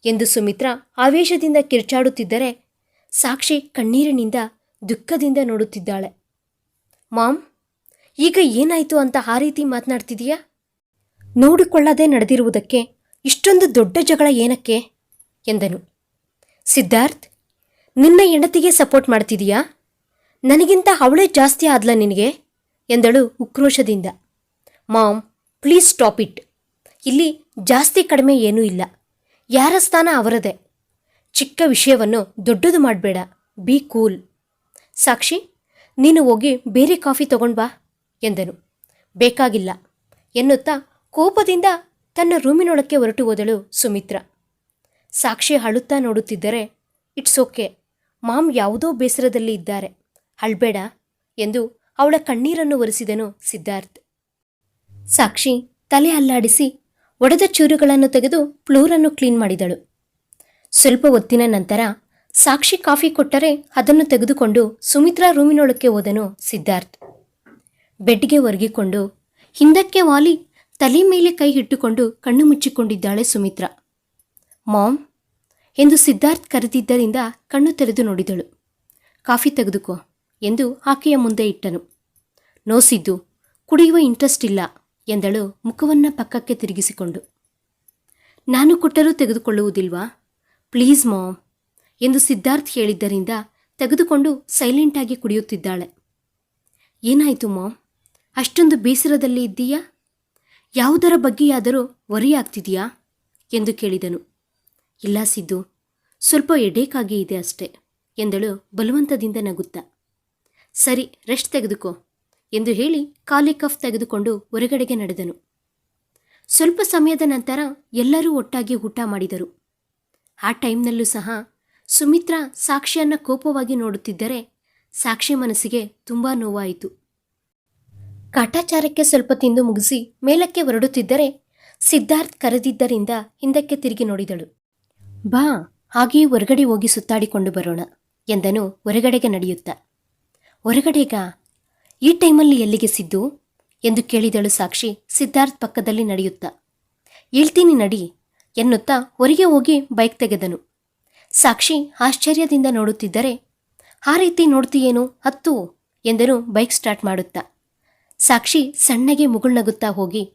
ಎಂದು ಸುಮಿತ್ರ ಆವೇಶದಿಂದ ಕಿರ್ಚಾಡುತ್ತಿದ್ದರೆ ಸಾಕ್ಷಿ ಕಣ್ಣೀರಿನಿಂದ ದುಃಖದಿಂದ ನೋಡುತ್ತಿದ್ದಾಳೆ. ಮಾಮ್ ಈಗ ಏನಾಯಿತು ಅಂತ ಆ ರೀತಿ ಮಾತನಾಡ್ತಿದೀಯಾ? ನೋಡಿಕೊಳ್ಳದೆ ನಡೆದಿರುವುದಕ್ಕೆ ಇಷ್ಟೊಂದು ದೊಡ್ಡ ಜಗಳ ಏನಕ್ಕೆ? ಎಂದನು. ಸಿದ್ಧಾರ್ಥ್, ನಿನ್ನ ಹೆಂಡತಿಗೆ ಸಪೋರ್ಟ್ ಮಾಡ್ತಿದೀಯಾ? ನನಗಿಂತ ಅವಳೇ ಜಾಸ್ತಿ ಆದ್ಲ ನಿನಗೆ? ಎಂದಳು ಉಕ್ರೋಶದಿಂದ. Mom, please stop it. ಇಲ್ಲಿ ಜಾಸ್ತಿ ಕಡಿಮೆ ಏನೂ ಇಲ್ಲ. ಯಾರ ಸ್ಥಾನ ಅವರದೇ? ಚಿಕ್ಕ ವಿಷಯವನ್ನು ದೊಡ್ಡದು ಮಾಡಬೇಡ. B cool. ಸಾಕ್ಷಿ, ನೀನು ಹೋಗಿ ಬೇರೆ ಕಾಫಿ ತಗೊಂಡ್ ಬಾ, ಎಂದನು. ಬೇಕಾಗಿಲ್ಲ, ಎನ್ನುತ್ತಾ ಕೋಪದಿಂದ ತನ್ನ ರೂಮಿನೊಳಕ್ಕೆ ಹೊರಟು ಹೋದಳು ಸುಮಿತ್ರ. ಸಾಕ್ಷಿ ಅಳುತ್ತಾ ನೋಡುತ್ತಿದ್ದರೆ, ಇಟ್ಸ್ ಓಕೆ. ಮಾಮ್ ಯಾವುದೋ ಬೇಸರದಲ್ಲಿ ಇದ್ದಾರೆ. ಅಳ್ಬೇಡ ಎಂದು ಅವಳ ಕಣ್ಣೀರನ್ನು ಒರೆಸಿದನು ಸಿದ್ಧಾರ್ಥ್. ಸಾಕ್ಷಿ ತಲೆ ಅಲ್ಲಾಡಿಸಿ ಒಡೆದ ಚೂರುಗಳನ್ನು ತೆಗೆದು ಫ್ಲೋರನ್ನು ಕ್ಲೀನ್ ಮಾಡಿದಳು. ಸ್ವಲ್ಪ ಹೊತ್ತಿನ ನಂತರ ಸಾಕ್ಷಿ ಕಾಫಿ ಕೊಟ್ಟರೆ ಅದನ್ನು ತೆಗೆದುಕೊಂಡು ಸುಮಿತ್ರಾ ರೂಮಿನೊಳಕ್ಕೆ ಹೋದನು ಸಿದ್ಧಾರ್ಥ್. ಬೆಡ್ಗೆ ಒರಗಿಕೊಂಡು ಹಿಂದಕ್ಕೆ ವಾಲಿ ತಲೆ ಮೇಲೆ ಕೈ ಇಟ್ಟುಕೊಂಡು ಕಣ್ಣು ಮುಚ್ಚಿಕೊಂಡಿದ್ದಾಳೆ ಸುಮಿತ್ರಾ. ಮಾಮ್ ಎಂದು ಸಿದ್ಧಾರ್ಥ್ ಕರೆದಿದ್ದರಿಂದ ಕಣ್ಣು ತೆರೆದು ನೋಡಿದಳು. ಕಾಫಿ ತೆಗೆದುಕೋ. ಎಂದು ಆಕೆಯ ಮುಂದೆ ಇಟ್ಟನು. ನೋಸಿದ್ದು ಕುಡಿಯುವ ಇಂಟ್ರೆಸ್ಟ್ ಇಲ್ಲ, ಎಂದಳು ಮುಖವನ್ನ ಪಕ್ಕಕ್ಕೆ ತಿರುಗಿಸಿಕೊಂಡು. ನಾನು ಕೊಟ್ಟರೂ ತೆಗೆದುಕೊಳ್ಳುವುದಿಲ್ವಾ? ಪ್ಲೀಸ್ ಮಾಮ್ ಎಂದು ಸಿದ್ಧಾರ್ಥ್ ಹೇಳಿದ್ದರಿಂದ ತೆಗೆದುಕೊಂಡು ಸೈಲೆಂಟಾಗಿ ಕುಡಿಯುತ್ತಿದ್ದಾಳೆ. ಏನಾಯಿತು ಮಾಮ್ ಅಷ್ಟೊಂದು ಬೇಸರದಲ್ಲಿ ಇದ್ದೀಯಾ? ಯಾವುದರ ಬಗ್ಗೆಯಾದರೂ ಆಗ್ತಿದೆಯಾ? ಎಂದು ಕೇಳಿದನು. ಇಲ್ಲ ಸಿದ್ದು, ಸ್ವಲ್ಪ ಎಡೇಕಾಗಿ ಇದೆ ಅಷ್ಟೆ, ಎಂದಳು ಬಲವಂತದಿಂದ ನಗುತ್ತಾ. ಸರಿ ರೆಸ್ಟ್ ತೆಗೆದುಕೋ ಎಂದು ಹೇಳಿ ಖಾಲಿ ಕಫ್ ತೆಗೆದುಕೊಂಡು ಹೊರಗಡೆಗೆ ನಡೆದನು. ಸ್ವಲ್ಪ ಸಮಯದ ನಂತರ ಎಲ್ಲರೂ ಒಟ್ಟಾಗಿ ಊಟ ಮಾಡಿದರು. ಆ ಟೈಮ್ನಲ್ಲೂ ಸಹ ಸುಮಿತ್ರಾ ಸಾಕ್ಷಿಯನ್ನು ಕೋಪವಾಗಿ ನೋಡುತ್ತಿದ್ದರೆ ಸಾಕ್ಷಿ ಮನಸ್ಸಿಗೆ ತುಂಬ ನೋವಾಯಿತು. ಕಾಟಾಚಾರಕ್ಕೆ ಸ್ವಲ್ಪ ತಿಂದು ಮುಗಿಸಿ ಮೇಲಕ್ಕೆ ಹೊರಡುತ್ತಿದ್ದರೆ ಸಿದ್ಧಾರ್ಥ್ ಕರೆದಿದ್ದರಿಂದ ಹಿಂದಕ್ಕೆ ತಿರುಗಿ ನೋಡಿದಳು. ಬಾ, ಹಾಗೆಯೇ ಹೊರಗಡೆ ಹೋಗಿ ಸುತ್ತಾಡಿಕೊಂಡು ಬರೋಣ ಎಂದನು ಹೊರಗಡೆಗೆ ನಡೆಯುತ್ತಾ. ಹೊರಗಡೆಗಾ ಈ ಟೈಮಲ್ಲಿ ಎಲ್ಲಿಗೆ ಸಿದ್ದು? ಎಂದು ಕೇಳಿದಳು ಸಾಕ್ಷಿ ಸಿದ್ಧಾರ್ಥ್ ಪಕ್ಕದಲ್ಲಿ ನಡೆಯುತ್ತಾ. ಹೇಳ್ತೀನಿ ನಡಿ ಎನ್ನುತ್ತಾ ಹೊರಗೆ ಹೋಗಿ ಬೈಕ್ ತೆಗೆದನು. ಸಾಕ್ಷಿ ಆಶ್ಚರ್ಯದಿಂದ ನೋಡುತ್ತಿದ್ದರೆ, ಆ ರೀತಿ ನೋಡ್ತೀಯೇನು? ಹತ್ತು ಎಂದನು ಬೈಕ್ ಸ್ಟಾರ್ಟ್ ಮಾಡುತ್ತಾ. ಸಾಕ್ಷಿ ಸಣ್ಣಗೆ ಮುಗುಳ್ನಗುತ್ತಾ ಹೋಗಿ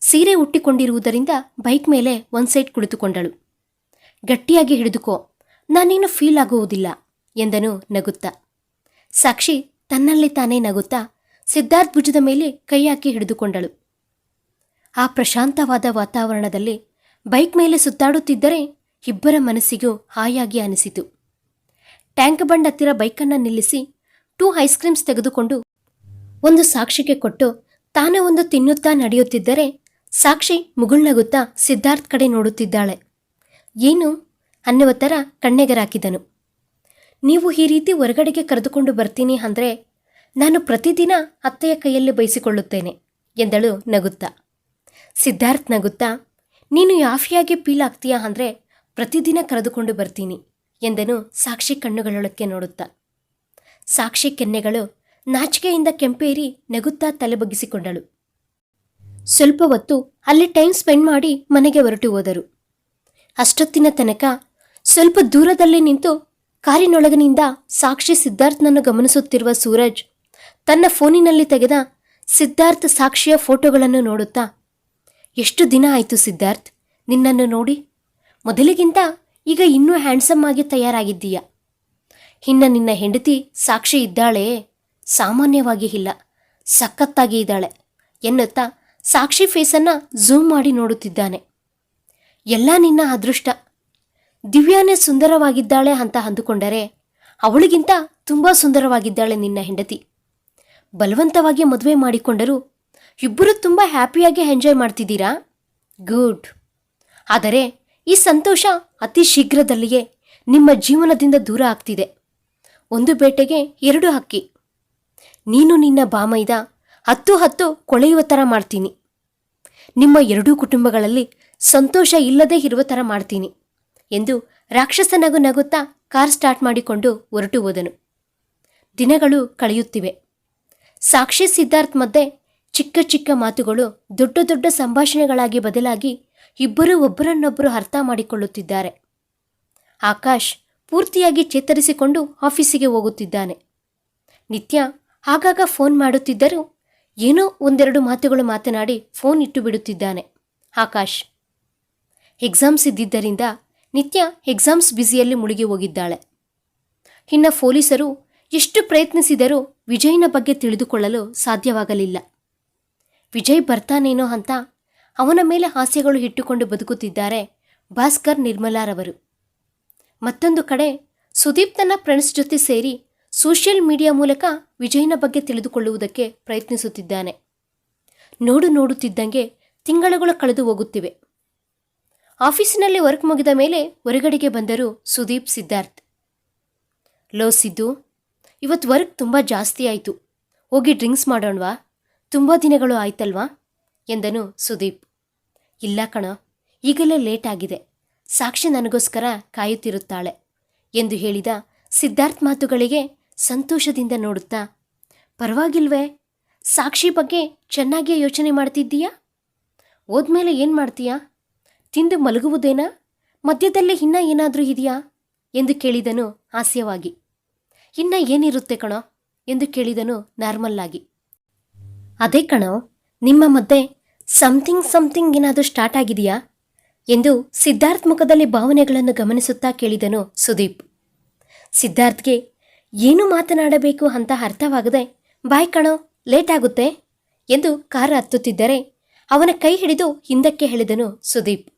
ಸೀರೆ ಉಟ್ಟಿಕೊಂಡಿರುವುದರಿಂದ ಬೈಕ್ ಮೇಲೆ ಒಂದು ಸೈಡ್ ಕುಳಿತುಕೊಂಡಳು. ಗಟ್ಟಿಯಾಗಿ ಹಿಡಿದುಕೋ, ನಾನೇನು ಫೀಲ್ ಆಗುವುದಿಲ್ಲ ಎಂದನು ನಗುತ್ತಾ. ಸಾಕ್ಷಿ ತನ್ನಲ್ಲಿ ತಾನೇ ನಗುತ್ತಾ ಸಿದ್ಧಾರ್ಥ್ ಭುಜದ ಮೇಲೆ ಕೈ ಹಾಕಿ ಹಿಡಿದುಕೊಂಡಳು. ಆ ಪ್ರಶಾಂತವಾದ ವಾತಾವರಣದಲ್ಲಿ ಬೈಕ್ ಮೇಲೆ ಸುತ್ತಾಡುತ್ತಿದ್ದರೆ ಇಬ್ಬರ ಮನಸ್ಸಿಗೂ ಹಾಯಾಗಿ ಅನಿಸಿತು. ಟ್ಯಾಂಕ್ ಬಂಡ್ ಹತ್ತಿರ ಬೈಕನ್ನು ನಿಲ್ಲಿಸಿ ಟೂ ಐಸ್ ಕ್ರೀಮ್ಸ್ ತೆಗೆದುಕೊಂಡು ಒಂದು ಸಾಕ್ಷಿಗೆ ಕೊಟ್ಟು ತಾನೇ ಒಂದು ತಿನ್ನುತ್ತಾ ನಡೆಯುತ್ತಿದ್ದರೆ ಸಾಕ್ಷಿ ಮುಗುಳ್ನಗುತ್ತಾ ಸಿದ್ಧಾರ್ಥ್ ಕಡೆ ನೋಡುತ್ತಿದ್ದಾಳೆ. ಏನು ಅನ್ನುವ ಥರ ಕಣ್ಣೆಗರಾಕಿದನು. ನೀವು ಈ ರೀತಿ ಹೊರಗಡೆಗೆ ಕರೆದುಕೊಂಡು ಬರ್ತೀನಿ ಅಂದರೆ ನಾನು ಪ್ರತಿದಿನ ಅತ್ತೆಯ ಕೈಯಲ್ಲಿ ಬಯಸಿಕೊಳ್ಳುತ್ತೇನೆ, ಎಂದಳು ನಗುತ್ತಾ. ಸಿದ್ಧಾರ್ಥ್ ನಗುತ್ತಾ, ನೀನು ಯಾಫಿಯಾಗಿ ಫೀಲ್ ಆಗ್ತೀಯಾ ಅಂದರೆ ಪ್ರತಿದಿನ ಕರೆದುಕೊಂಡು ಬರ್ತೀನಿ, ಎಂದನು ಸಾಕ್ಷಿ ಕಣ್ಣುಗಳೊಳಕ್ಕೆ ನೋಡುತ್ತಾ. ಸಾಕ್ಷಿ ಕೆನ್ನೆಗಳು ನಾಚಿಕೆಯಿಂದ ಕೆಂಪೇರಿ ನಗುತ್ತಾ ತಲೆ ಬಗ್ಗಿಸಿಕೊಂಡಳು. ಸ್ವಲ್ಪ ಹೊತ್ತು ಅಲ್ಲಿ ಟೈಮ್ ಸ್ಪೆಂಡ್ ಮಾಡಿ ಮನೆಗೆ ಹೊರಟು ಹೋದರು. ಅಷ್ಟೊತ್ತಿನ ತನಕ ಸ್ವಲ್ಪ ದೂರದಲ್ಲಿ ನಿಂತು ಕಾರಿನೊಳಗಿನಿಂದ ಸಾಕ್ಷಿ ಸಿದ್ಧಾರ್ಥನನ್ನು ಗಮನಿಸುತ್ತಿರುವ ಸೂರಜ್ ತನ್ನ ಫೋನಿನಲ್ಲಿ ತೆಗೆದ ಸಿದ್ಧಾರ್ಥ್ ಸಾಕ್ಷಿಯ ಫೋಟೋಗಳನ್ನು ನೋಡುತ್ತಾ, ಎಷ್ಟು ದಿನ ಆಯಿತು ಸಿದ್ಧಾರ್ಥ್, ನಿನ್ನನ್ನು ನೋಡಿ? ಮೊದಲಿಗಿಂತ ಈಗ ಇನ್ನೂ ಹ್ಯಾಂಡ್ಸಮ್ ಆಗಿ ತಯಾರಾಗಿದ್ದೀಯ? ಇನ್ನ ನಿನ್ನ ಹೆಂಡತಿ ಸಾಕ್ಷಿ ಇದ್ದಾಳೆ? ಸಾಮಾನ್ಯವಾಗಿ ಇಲ್ಲ, ಸಖತ್ತಾಗಿ ಇದ್ದಾಳೆ ಎನ್ನುತ್ತಾ ಸಾಕ್ಷಿ ಫೇಸನ್ನು ಝೂಮ್ ಮಾಡಿ ನೋಡುತ್ತಿದ್ದಾನೆ. ಎಲ್ಲ ನಿನ್ನ ಅದೃಷ್ಟ ದಿವ್ಯಾನೇ ಸುಂದರವಾಗಿದ್ದಾಳೆ ಅಂತ ಅಂದುಕೊಂಡರೆ ಅವಳಿಗಿಂತ ತುಂಬ ಸುಂದರವಾಗಿದ್ದಾಳೆ ನಿನ್ನ ಹೆಂಡತಿ. ಬಲವಂತವಾಗಿ ಮದುವೆ ಮಾಡಿಕೊಂಡರು ಇಬ್ಬರು ತುಂಬ ಹ್ಯಾಪಿಯಾಗಿ ಎಂಜಾಯ್ ಮಾಡ್ತಿದ್ದೀರಾ? ಗುಡ್. ಆದರೆ ಈ ಸಂತೋಷ ಅತಿ ಶೀಘ್ರದಲ್ಲಿಯೇ ನಿಮ್ಮ ಜೀವನದಿಂದ ದೂರ ಆಗ್ತಿದೆ. ಒಂದು ಬೇಟೆಗೆ ಎರಡು ಹಕ್ಕಿ. ನೀನು ನಿನ್ನ ಬಾಮೈದ ಹತ್ತು ಹತ್ತು ಕೊಳೆಯುವ ಥರ ಮಾಡ್ತೀನಿ. ನಿಮ್ಮ ಎರಡೂ ಕುಟುಂಬಗಳಲ್ಲಿ ಸಂತೋಷ ಇಲ್ಲದೆ ಇರುವ ಥರ ಮಾಡ್ತೀನಿ. ಎಂದು ರಾಕ್ಷಸ ನಗು ನಗುತ್ತಾ ಕಾರ್ ಸ್ಟಾರ್ಟ್ ಮಾಡಿಕೊಂಡು ಹೊರಟು ಹೋದನು. ದಿನಗಳು ಕಳೆಯುತ್ತಿವೆ. ಸಾಕ್ಷಿ ಸಿದ್ಧಾರ್ಥ್ ಮಧ್ಯೆ ಚಿಕ್ಕ ಚಿಕ್ಕ ಮಾತುಗಳು, ದೊಡ್ಡ ದೊಡ್ಡ ಸಂಭಾಷಣೆಗಳಾಗಿ ಬದಲಾಗಿ ಇಬ್ಬರೂ ಒಬ್ಬರನ್ನೊಬ್ಬರು ಅರ್ಥ ಮಾಡಿಕೊಳ್ಳುತ್ತಿದ್ದಾರೆ. ಆಕಾಶ್ ಪೂರ್ತಿಯಾಗಿ ಚೇತರಿಸಿಕೊಂಡು ಆಫೀಸಿಗೆ ಹೋಗುತ್ತಿದ್ದಾನೆ. ನಿತ್ಯ ಆಗಾಗ ಫೋನ್ ಮಾಡುತ್ತಿದ್ದರೂ ಏನೋ ಒಂದೆರಡು ಮಾತುಗಳು ಮಾತನಾಡಿ ಫೋನ್ ಇಟ್ಟು ಬಿಡುತ್ತಿದ್ದಾನೆ. ಆಕಾಶ್, ಎಕ್ಸಾಮ್ಸ್ ಇದ್ದಿದ್ದರಿಂದ ನಿತ್ಯ ಎಕ್ಸಾಮ್ಸ್ ಬ್ಯುಸಿಯಲ್ಲಿ ಮುಳುಗಿ ಹೋಗಿದ್ದಾಳೆ. ಇನ್ನು ಪೊಲೀಸರು ಎಷ್ಟು ಪ್ರಯತ್ನಿಸಿದರೂ ವಿಜಯ್ನ ಬಗ್ಗೆ ತಿಳಿದುಕೊಳ್ಳಲು ಸಾಧ್ಯವಾಗಲಿಲ್ಲ. ವಿಜಯ್ ಬರ್ತಾನೇನೋ ಅಂತ ಅವನ ಮೇಲೆ ಹಾಸ್ಯಗಳು ಇಟ್ಟುಕೊಂಡು ಬದುಕುತ್ತಿದ್ದಾರೆ ಭಾಸ್ಕರ್ ನಿರ್ಮಲಾರವರು. ಮತ್ತೊಂದು ಕಡೆ ಸುದೀಪ್ ತನ್ನ ಫ್ರೆಂಡ್ಸ್ ಜೊತೆ ಸೇರಿ ಸೋಷಿಯಲ್ ಮೀಡಿಯಾ ಮೂಲಕ ವಿಜಯ್ನ ಬಗ್ಗೆ ತಿಳಿದುಕೊಳ್ಳುವುದಕ್ಕೆ ಪ್ರಯತ್ನಿಸುತ್ತಿದ್ದಾನೆ. ನೋಡು ನೋಡುತ್ತಿದ್ದಂಗೆ ತಿಂಗಳುಗಳು ಕಳೆದು ಹೋಗುತ್ತಿವೆ. ಆಫೀಸಿನಲ್ಲಿ ವರ್ಕ್ ಮುಗಿದ ಮೇಲೆ ಹೊರಗಡೆಗೆ ಬಂದರು ಸುದೀಪ್ ಸಿದ್ಧಾರ್ಥ್. ಲೋ ಸಿದ್ದು ಇವತ್ತು ವರ್ಕ್ ತುಂಬ ಜಾಸ್ತಿ ಆಯಿತು. ಹೋಗಿ ಡ್ರಿಂಕ್ಸ್ ಮಾಡೋಣವಾ? ತುಂಬ ದಿನಗಳು ಆಯ್ತಲ್ವಾ? ಎಂದನು ಸುದೀಪ್. ಇಲ್ಲ ಕಣ, ಈಗಲೇ ಲೇಟ್ ಆಗಿದೆ. ಸಾಕ್ಷಿ ನನಗೋಸ್ಕರ ಕಾಯುತ್ತಿರುತ್ತಾಳೆ ಎಂದು ಹೇಳಿದ ಸಿದ್ಧಾರ್ಥ್ ಮಾತುಗಳಿಗೆ ಸಂತೋಷದಿಂದ ನೋಡುತ್ತಾ, ಪರವಾಗಿಲ್ವೇ? ಸಾಕ್ಷಿ ಬಗ್ಗೆ ಚೆನ್ನಾಗಿಯೇ ಯೋಚನೆ ಮಾಡ್ತಿದ್ದೀಯಾ? ಹೋದ್ಮೇಲೆ ಏನು ಮಾಡ್ತೀಯಾ? ತಿಂದು ಮಲಗುವುದೇನಾ? ಮಧ್ಯದಲ್ಲಿ ಇನ್ನ ಏನಾದರೂ ಇದೆಯಾ? ಎಂದು ಕೇಳಿದನು ಹಾಸ್ಯವಾಗಿ. ಇನ್ನ ಏನಿರುತ್ತೆ ಕಣೋ? ಎಂದು ಕೇಳಿದನು ನಾರ್ಮಲ್ ಆಗಿ ಅದೇ ಕಣೋ, ನಿಮ್ಮ ಮಧ್ಯೆ ಸಮಥಿಂಗ್ ಸಮಥಿಂಗ್ ಏನಾದರೂ ಸ್ಟಾರ್ಟ್ ಆಗಿದೆಯಾ? ಎಂದು ಸಿದ್ಧಾರ್ಥ್ ಮುಖದಲ್ಲಿ ಭಾವನೆಗಳನ್ನು ಗಮನಿಸುತ್ತಾ ಕೇಳಿದನು ಸುದೀಪ್. ಸಿದ್ಧಾರ್ಥ್ಗೆ, ಏನು ಮಾತನಾಡಬೇಕು ಅಂತ ಅರ್ಥವಾಗದೆ, ಬಾಯ್ ಕಣೋ, ಲೇಟ್ ಆಗುತ್ತೆ ಎಂದು ಕಾರ್ ಹತ್ತುತ್ತಿದ್ದರೆ ಅವನ ಕೈ ಹಿಡಿದು ಹಿಂದಕ್ಕೆ ಹೇಳಿದನು ಸುದೀಪ್.